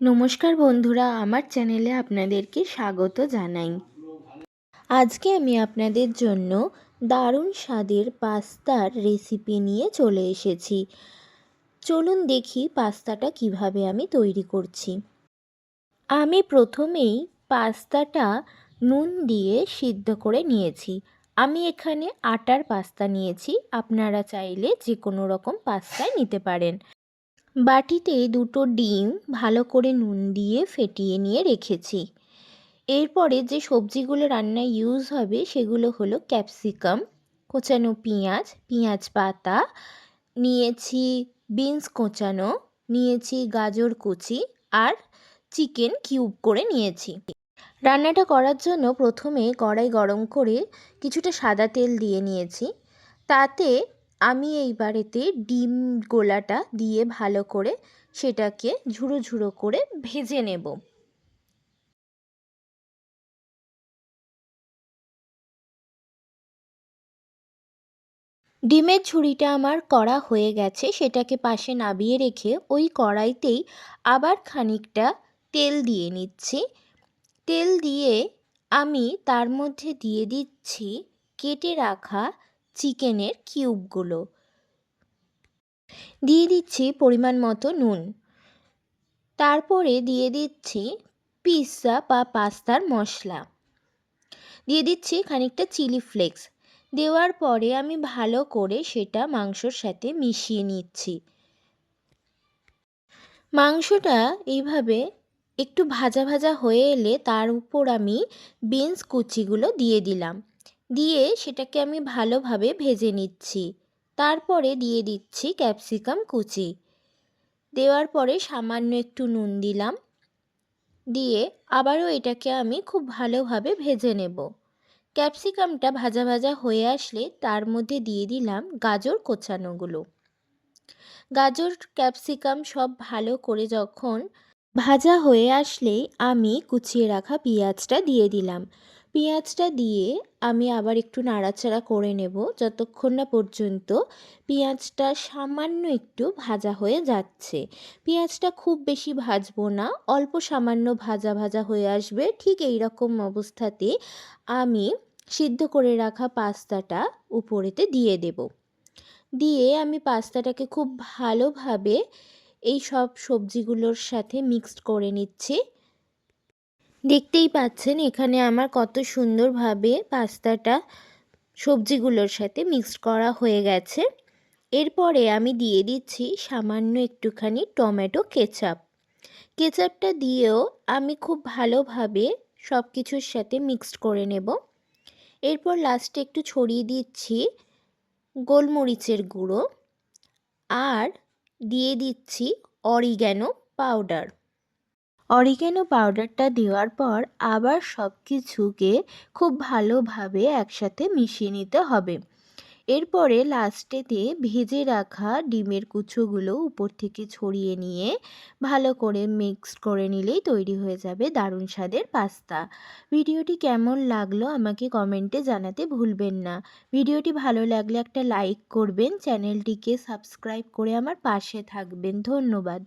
নমস্কার বন্ধুরা, আমার চ্যানেলে আপনাদেরকে স্বাগত জানাই। আজকে আমি আপনাদের জন্য দারুণ স্বাদের পাস্তার রেসিপি নিয়ে চলে এসেছি। চলুন দেখি পাস্তাটা কীভাবে আমি তৈরি করছি। আমি প্রথমেই পাস্তাটা নুন দিয়ে সিদ্ধ করে নিয়েছি। আমি এখানে আটার পাস্তা নিয়েছি, আপনারা চাইলে যে কোনো রকম পাস্তায় নিতে পারেন। বাটিতে দুটো ডিম ভালো করে নুন দিয়ে ফেটিয়ে নিয়ে রেখেছি। এরপরে যে সবজিগুলো রান্নায় ইউজ হবে সেগুলো হলো ক্যাপসিকাম কোচানো পেঁয়াজ পেঁয়াজ পাতা, নিয়েছি বিনস কোচানো, নিয়েছি গাজর কুচি আর চিকেন কিউব করে নিয়েছি। রান্নাটা করার জন্য প্রথমে কড়াই গরম করে কিছুটা সাদা তেল দিয়ে নিয়েছি। তাতে আমি এইবারেতে ডিম গোলাটা দিয়ে ভালো করে সেটাকে ঝুড়ো ঝুড়ো করে ভেজে নেব। ডিমের ঝুড়িটা আমার করা হয়ে গেছে, সেটাকে পাশে নাবিয়ে রেখে ওই কড়াইতেই আবার খানিকটা তেল দিয়ে নিচ্ছি। তেল দিয়ে আমি তার মধ্যে দিয়ে দিচ্ছি কেটে রাখা চিকেনের কিউবগুলো। দিয়ে দিচ্ছি পরিমাণ মতো নুন। তারপরে দিয়ে দিচ্ছি পিৎজা বা পাস্তার মশলা। দিয়ে দিচ্ছি খানিকটা চিলি ফ্লেক্স। দেওয়ার পরে আমি ভালো করে সেটা মাংসর সাথে মিশিয়ে নিচ্ছি। মাংসটা এইভাবে একটু ভাজা ভাজা হয়ে এলে তার উপর আমি বিনস কুচিগুলো দিয়ে দিলাম। দিয়ে সেটাকে আমি ভালোভাবে ভেজে নিচ্ছি। তারপরে দিয়ে দিচ্ছি ক্যাপসিকাম কুচি। দেওয়ার পরে সামান্য একটু নুন দিলাম। দিয়ে আবারও এটাকে আমি খুব ভালোভাবে ভেজে নেব। ক্যাপসিকামটা ভাজা ভাজা হয়ে আসলে তার মধ্যে দিয়ে দিলাম গাজর কোচানোগুলো। গাজর, ক্যাপসিকাম সব ভালো করে যখন ভাজা হয়ে আসলেই আমি কুচিয়ে রাখা পেঁয়াজটা দিয়ে দিলাম। পেঁয়াজটা দিয়ে আমি আবার একটু নাড়াচাড়া করে নেব যতক্ষণ না পর্যন্ত পেঁয়াজটা সামান্য একটু ভাজা হয়ে যাচ্ছে। পেঁয়াজটা খুব বেশি ভাজবো না, অল্প সামান্য ভাজা ভাজা হয়ে আসবে। ঠিক এই রকম অবস্থাতে আমি সিদ্ধ করে রাখা পাস্তাটা উপরেতে দিয়ে দেব। দিয়ে আমি পাস্তাটাকে খুব ভালোভাবে এই সব সবজিগুলোর সাথে মিক্সড করে নিচ্ছি। দেখতেই পাচ্ছেন এখানে আমার কত সুন্দরভাবে পাস্তাটা সবজিগুলোর সাথে মিক্সড করা হয়ে গেছে। এরপরে আমি দিয়ে দিচ্ছি সামান্য একটুখানি টমেটো কেচাপ। কেচাপটা দিয়েও আমি খুব ভালোভাবে সব কিছুর সাথে মিক্সড করে নেব। এরপর লাস্টে একটু ছড়িয়ে দিচ্ছি গোলমরিচের গুঁড়ো। আর দিয়ে দিচ্ছি অরিগ্যানো পাউডার। অরিগ্যানো পাউডারটা দেওয়ার পর আবার সব কিছুকে খুব ভালোভাবে একসাথে মিশিয়ে নিতে হবে। এরপরে লাস্টেতে ভেজে রাখা ডিমের কুচোগুলো উপর থেকে ছড়িয়ে নিয়ে ভালো করে মিক্স করে নিলেই তৈরি হয়ে যাবে দারুণ স্বাদের পাস্তা। ভিডিওটি কেমন লাগল আমাকে কমেন্টে জানাতে ভুলবেন না। ভিডিওটি ভালো লাগলে একটা লাইক করবেন, চ্যানেলটিকে সাবস্ক্রাইব করে আমার পাশে থাকবেন। ধন্যবাদ।